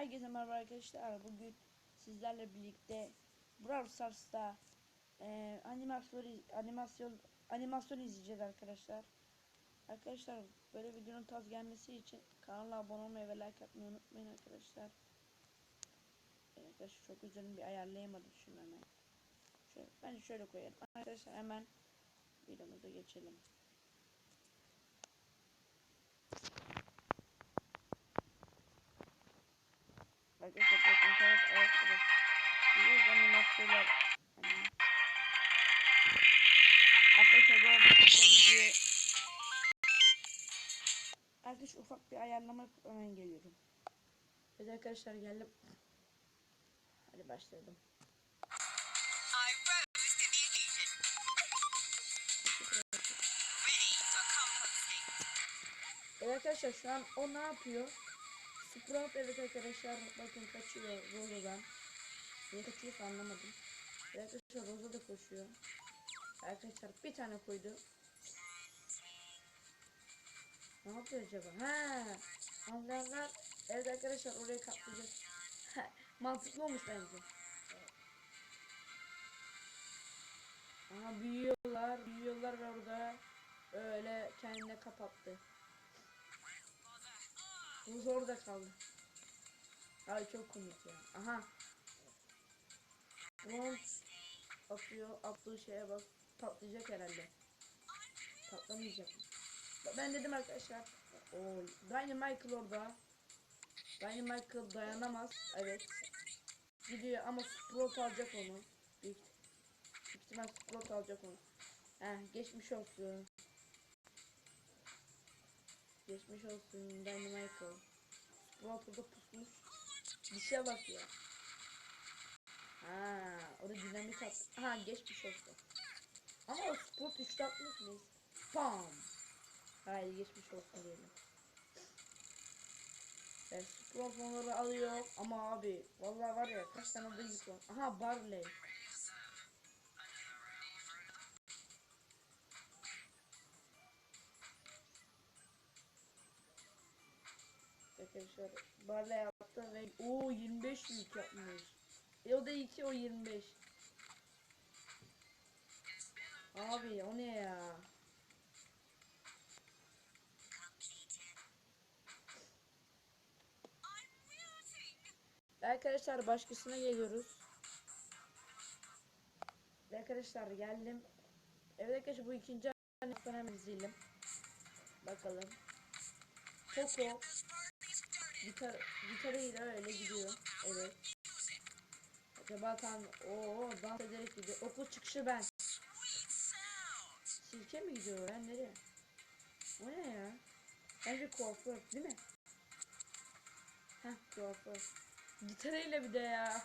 Herkese merhaba arkadaşlar. Bugün sizlerle birlikte Brawl Stars'ta e, animasyon animasyon animasyon izleyeceğiz arkadaşlar. Arkadaşlar böyle videonun taz gelmesi için kanala abone olmayı ve like atmayı unutmayın arkadaşlar. Evet, arkadaşlar çok üzerine bir ayarlayamadım şunu hemen. Şöyle, ben şöyle koyarım. Arkadaşlar hemen videomuza geçelim. Arkadaşlar bakın evet evet evet. Biliyoruz animasyonlar. Arkadaşlar bu arada bu videoyu Arkadaşlar ufak bir ayarlama yapıp hemen geliyorum. Evet arkadaşlar geldim. Hadi başlayalım. Evet arkadaşlar şu an o ne yapıyor? Sprout evet arkadaşlar bakın kaçıyor Rosa'dan. Niye kaçıyorsa anlamadım. Arkadaşlar Rosa da koşuyor. Arkadaşlar bir tane koydu. Ne yapıyor acaba? Ha, anlayanlar evet arkadaşlar oraya katlayacak. Mantıklı olmuş bence. Aha büyüyorlar, büyüyorlar ve orada öyle kendine kapattı. Buz orada kaldı. Ay çok komik ya. Aha. Bronz atıyor. Attığı şeye bak. Patlayacak herhalde. Patlamayacak Ben dedim arkadaşlar. Oy. Dynamite orada. Dynamite dayanamaz. Evet. Gidiyor ama Sprout alacak onu. Büyük, büyük ihtimal Sprout alacak onu. Heh, geçmiş olsun. Geçmiş olsun Dynamite o. Sprout orada pusmuş. Dişe bak ya. Ha, orada dinamit at. Ha geçmiş olsun. Ama o Sprout 3'te atmış mıyız? Bam. Hayır geçmiş olsun diyelim. Evet Sprout onları alıyor ama abi vallahi var ya kaç tane var. Aha Barley. Arkadaşlar Barley yaptı ve o 25 yük yapmış. E o da 2 o 25. Abi o ne ya? Arkadaşlar başkasına geliyoruz. Arkadaşlar geldim. Evet arkadaşlar bu ikinci hemen izleyelim. Bakalım. Poco gitar gitarıyla öyle gidiyor. Evet. Acaba tam o dans ederek gidiyor. Okul çıkışı ben. Sirke mi gidiyor ben nereye? O ne ya? Bence kuaför değil mi? Heh kuaför. Gitarıyla bir de ya.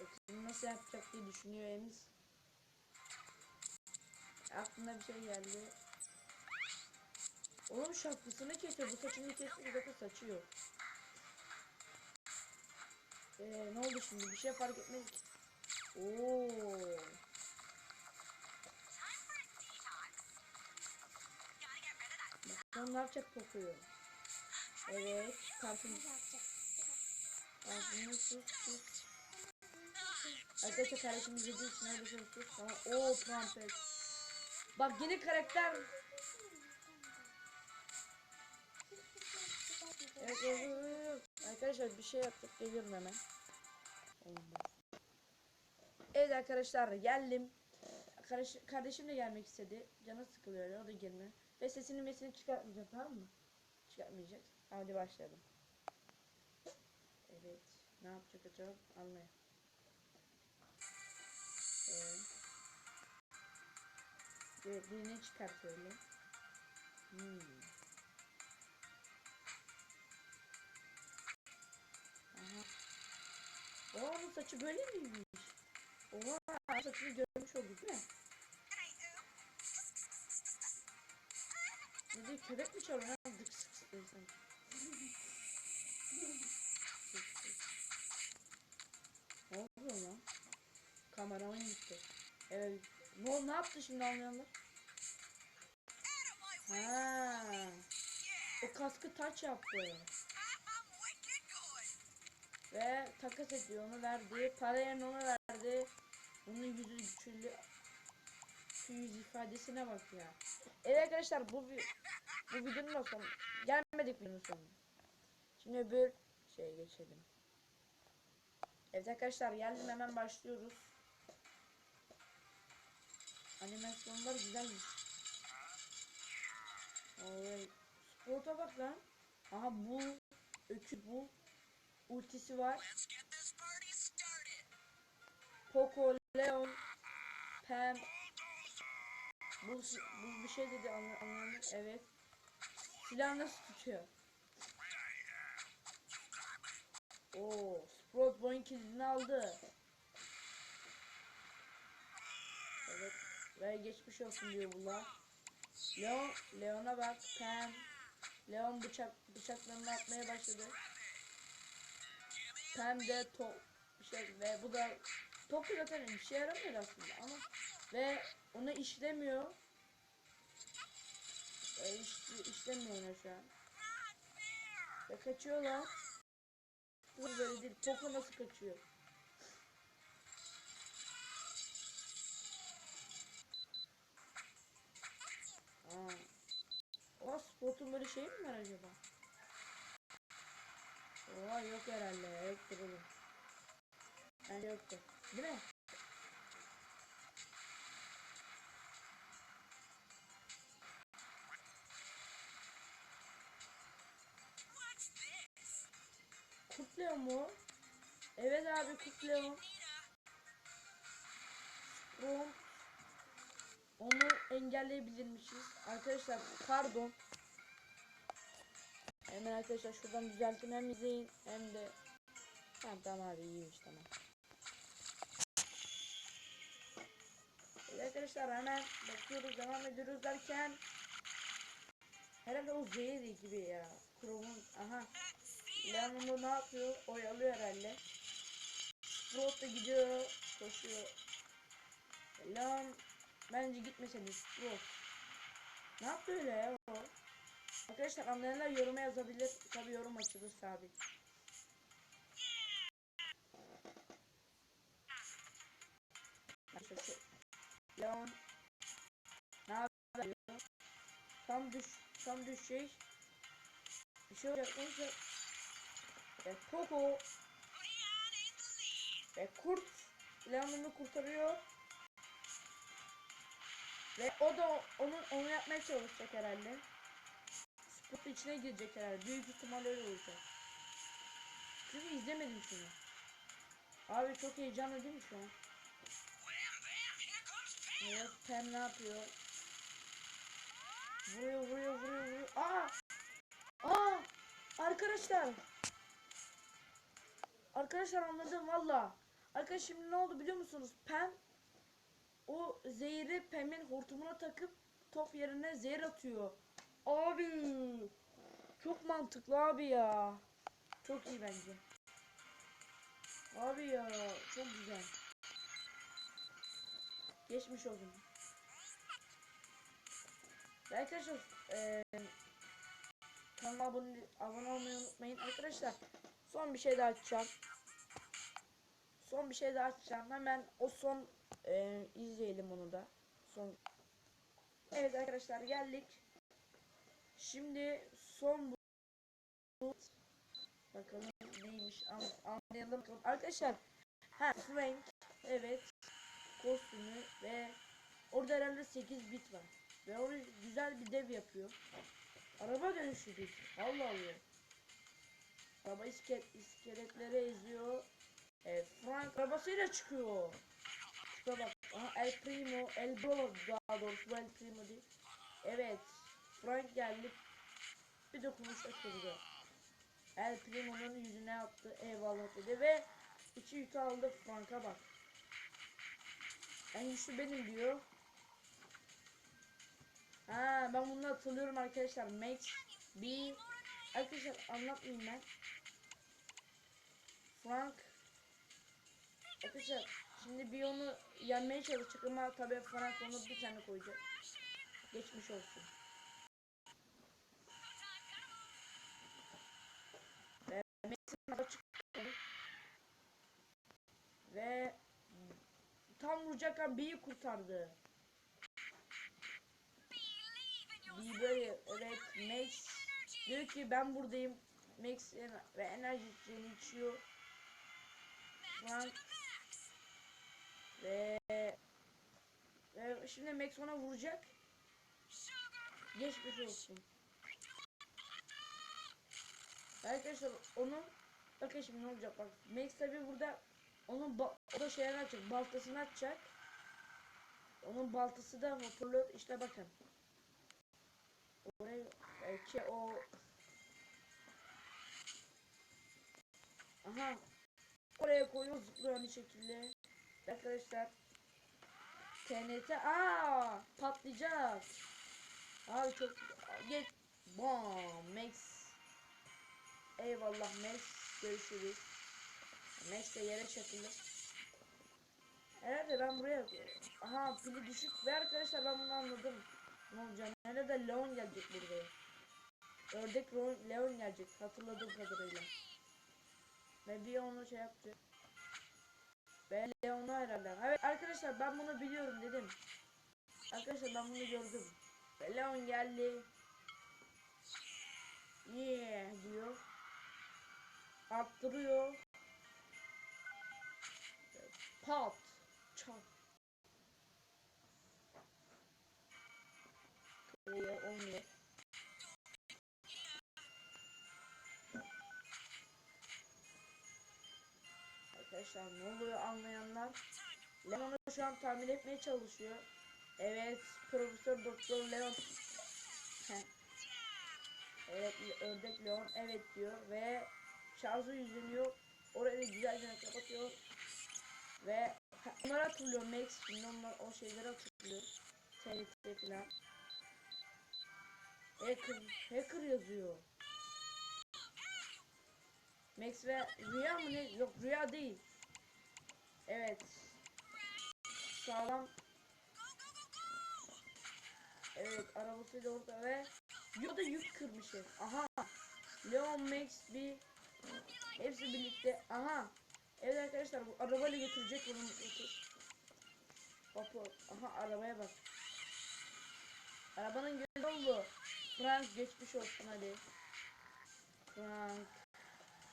Bakın nasıl yapacak diye düşünüyor Emiz. Aklına bir şey geldi. Şapkasını kesiyor. Bu saçını kesiyor. Bakın saçı yok. Ee, ne oldu şimdi? Bir şey fark etmedi ki. Oo. Bakalım ne yapacak kokuyor. Evet. Parfüm. Parfümü sus sus. Arkadaşlar kardeşimiz yediği için öyle. Ama o trompet. Bak yeni karakter. Evet, evet. Arkadaşlar bir şey yaptık. Geliyorum hemen. Olmaz. Evet arkadaşlar geldim. Kardeş, kardeşim de gelmek istedi. Canı sıkılıyor o da girme. Ve sesini mesini çıkartmayacak tamam mı? Çıkartmayacak. Hadi başlayalım. Evet. Ne yapacak acaba? Anlayın. Evet, birini çıkart öyle. Hmm. Saçı böyle miymiş? Oha saçını görmüş olduk değil mi? Ne diyor köpek mi çalıyor? Ha, dık sık sık sanki. ne oluyor lan? Kameraman gitti. Evet. Ne, ne yaptı şimdi anlayanlar? Ha. O kaskı taç yaptı. Ve takas ediyor onu verdi. Parayı ona verdi. Bunun yüzü güçlü şu yüz ifadesine bak ya. Evet arkadaşlar bu bu videonun da sonu. Gelmedik videonun sonuna. Şimdi öbür şeye geçelim. Evet arkadaşlar geldim hemen başlıyoruz. Animasyonlar güzelmiş. Oy. Sporta bak lan. Aha bu öküz bu ultisi var. Poco, Leon, Pam. Bu, bu bir şey dedi anla- anladım. Evet. Silah nasıl tutuyor? Oo, Sprout boyun kilidini aldı. Evet. Ve geçmiş olsun diyor bunlar. Leon, Leon'a bak. Pam. Leon bıçak bıçaklarını atmaya başladı. Pam de top şey ve bu da top zaten bir şey yaramıyor aslında ama ve onu işlemiyor. E, iş, işlemiyor ona şu an. Ve kaçıyorlar. Bu böyle değil. Poco nasıl kaçıyor? Aa. O spotun böyle şey mi var acaba? Oha yok herhalde. Yoktur oğlum. Bence yoktur. Değil mi? Kutluyor mu? Evet abi kutluyor. Onu engelleyebilirmişiz. Arkadaşlar pardon. Hemen arkadaşlar şuradan düzelttim hem izleyin hem de Tamam tamam abi iyiymiş tamam. Evet arkadaşlar hemen bakıyoruz devam ediyoruz derken Herhalde o zehir gibi ya. Chrome'un aha Leon'un ne yapıyor? Oyalıyor herhalde. Sprout da gidiyor, koşuyor. Leon bence gitmeseydi Sprout. Ne yaptı öyle ya o? Arkadaşlar anlayanlar yoruma yazabilir. Tabi yorum açılır sabit. Leon ne yapıyor? Tam düş, tam düş şey. Bir şey olacak, olacak. Ve Poco ve Kurt Leon'unu kurtarıyor. Ve o da onun onu yapmaya çalışacak herhalde. Spot içine girecek herhalde. Büyük ihtimal öyle olacak. Çünkü izlemedim şunu. Abi çok heyecanlı değil mi şu an? Evet Pam ne yapıyor? Vuruyor vuruyor vuruyor vuruyor. Aa! Aa! Arkadaşlar. Arkadaşlar anladım valla. Arkadaşlar şimdi ne oldu biliyor musunuz? Pam o zehri Pam'in hortumuna takıp top yerine zehir atıyor. Abi çok mantıklı abi ya. Çok iyi bence. Abi ya çok güzel. Geçmiş olsun. Arkadaşlar kanalıma abone, abone olmayı unutmayın. Arkadaşlar son bir şey daha açacağım. Son bir şey daha açacağım. Hemen o son eee, izleyelim onu da. Son. Evet arkadaşlar geldik. Şimdi son bu. Bakalım neymiş an, anlayalım. bakalım. Arkadaşlar ha Frank evet kostümü ve orada herhalde 8 bit var. Ve orada güzel bir dev yapıyor. Araba dönüştürdük. Allah Allah. Araba iskelet, iskeletlere eziyor. E, Frank arabasıyla çıkıyor. Şuna bak. Aha, El Primo, El Bro daha doğrusu El Primo değil. Evet. Frank geldi. Bir dokunuş açıldı. El Primo'nun yüzüne attı. Eyvallah dedi ve iki yükü aldı Frank'a bak. En güçlü benim diyor. Ha ben bunu hatırlıyorum arkadaşlar. Max B Arkadaşlar anlatmayayım ben. Frank Arkadaşlar şimdi bir onu yenmeye çalışacak ama tabii Frank onu bir tane koyacak. Geçmiş olsun. Koşarken B'yi kurtardı. B böyle evet Max diyor ki ben buradayım. Max ve enerji içiyor. Frank ve ve şimdi Max ona vuracak. Geçmiş olsun. Arkadaşlar onun bakın şimdi ne olacak bak. Max tabi burada onun da şeyini açacak. Baltasını açacak. Onun baltası da hoparlör işte bakın. Oraya belki o Aha. Oraya koyuyor zıplıyor aynı şekilde. Arkadaşlar. TNT aa patlayacak. Abi çok geç. Bam Max. Eyvallah Max. Görüşürüz. De yere çakıldı. Herhalde ben buraya aha pili düşük ve arkadaşlar ben bunu anladım. Ne olacak? Nerede Leon gelecek buraya. Ördek Leon gelecek hatırladığım kadarıyla. Ve bir onu şey yaptı. Ve Leon'u herhalde. Evet arkadaşlar ben bunu biliyorum dedim. Arkadaşlar ben bunu gördüm. Ve Leon geldi. Yeah diyor. Arttırıyor. Pat. Çat. Buraya olmuyor. Arkadaşlar ne oluyor anlayanlar. Leon'u şu an tahmin etmeye çalışıyor. Evet, Profesör Doktor Leon. Evet, ördek Leon evet diyor ve şarjı yüzleniyor. Orayı güzelce kapatıyor. Ve onları hatırlıyor Max. Şimdi onlar o şeyleri hatırlıyor. TRT falan. Hacker, hacker yazıyor. Max ve Rüya mı ne? Yok Rüya değil. Evet. Sağlam. Evet arabası da orada ve Yoda yük kırmış. Aha. Leon Max bir hepsi birlikte. Aha. Evet arkadaşlar bu arabayla getirecek bunu götür. Hop. Aha arabaya bak. Arabanın gözü oldu. Frank geçmiş olsun hadi. Frank.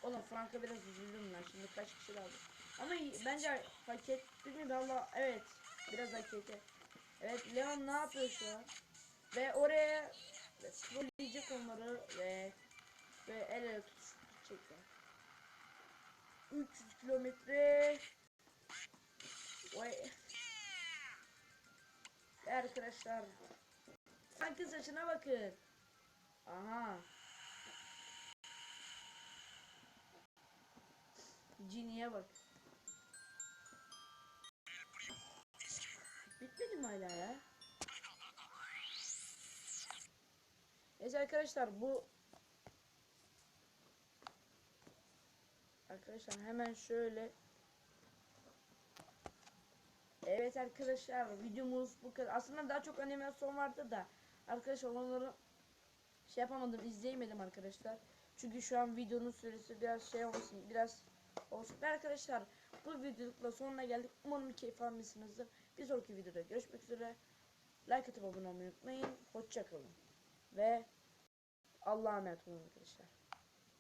Oğlum Frank'a biraz üzüldüm lan şimdi kaç kişi kaldı. Ama bence hak etti mi valla evet biraz hak etti. Evet Leon ne yapıyor şu an? Ve oraya trolleyecek onları ve ve el ele tutuşacaklar. 300 kilometre Vay. Arkadaşlar Frank'ın saçına bakın. Aha. Cini'ye bak. Bitmedi mi hala ya? Neyse arkadaşlar bu Arkadaşlar hemen şöyle Evet arkadaşlar videomuz bu kadar. Aslında daha çok animasyon vardı da arkadaşlar onları şey yapamadım izleyemedim arkadaşlar. Çünkü şu an videonun süresi biraz şey olsun biraz olsun. Ve arkadaşlar bu videolukla sonuna geldik. Umarım keyif almışsınızdır. Bir sonraki videoda görüşmek üzere. Like atıp abone olmayı unutmayın. Hoşçakalın. Ve Allah'a emanet olun arkadaşlar.